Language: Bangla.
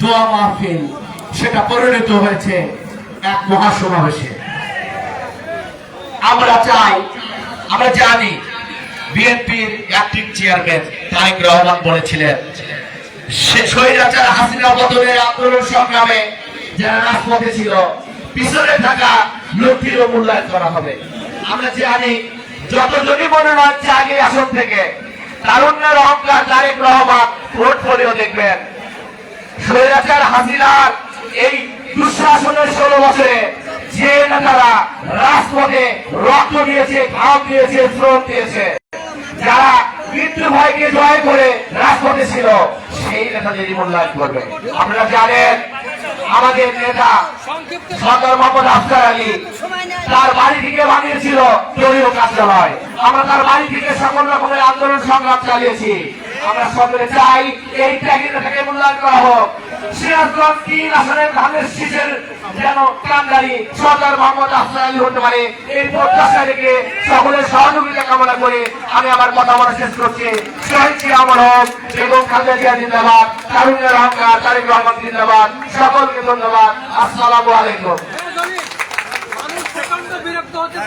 দোয়া মাহফিল, সেটা পরিণত হয়েছে এক মহাসমাবেশে। আমরা চাই, আমরা জানি বিএনপির অ্যাক্টিভ চেয়ারম্যান তারেক রহমান বলেছিলেন হাসিনা বদলের আন্দোলন সংগ্রামে যারা রাজপথে ছিল, পিছনে থাকা লোকটিরও মূল্যায়ন করা হবে। আমরা জানি, যতজনই মনোনয়ন আগে আসন থেকে, তারুণ্যের অহংকার তারেক রহমান পোর্টফোলিও দেখবেন। স্বৈরাচার হাসিনার এই দুঃশাসনের ষোলো বছরে যে নেতারা রাজপথে রক্ত দিয়েছে, ঘাম দিয়েছে, শ্রম দিয়েছে, যারা মৃত্যু ভয়কে জয় করে রাজপথে ছিল, সেই নেতাদেরই মূল্যায়ন করবে। আপনারা জানেন, আমাদের নেতা সরকার মোহাম্মদ আফতার আলী তার বাড়ি থেকে বানিয়েছিল দলীয় কার্যালয়। আমরা তার বাড়ি থেকে সকল রকমের আন্দোলন সংগ্রাম চালিয়েছি। আমরা সকলে চাই এই ত্যাগী নেতাকে মূল্যায়ন করা হোক। সিরাজগঞ্জ তিন আসনের ধানের শীষের যেন কান্দারি সরকার মোহাম্মদ হতে পারে, এই প্রত্যাশা রেখে সকলের সহযোগিতা কামনা করে আমি আমার বলা শেষ করছি। শহীদ হোক এবং খালেদা জিয়া জিন্দাবাদ, তারুণ্যের অহংকার, তারেক রহমান জিন্দাবাদ ধন্যবাদ। আসসালামু আলাইকুম। বিরক্ত দিয়ে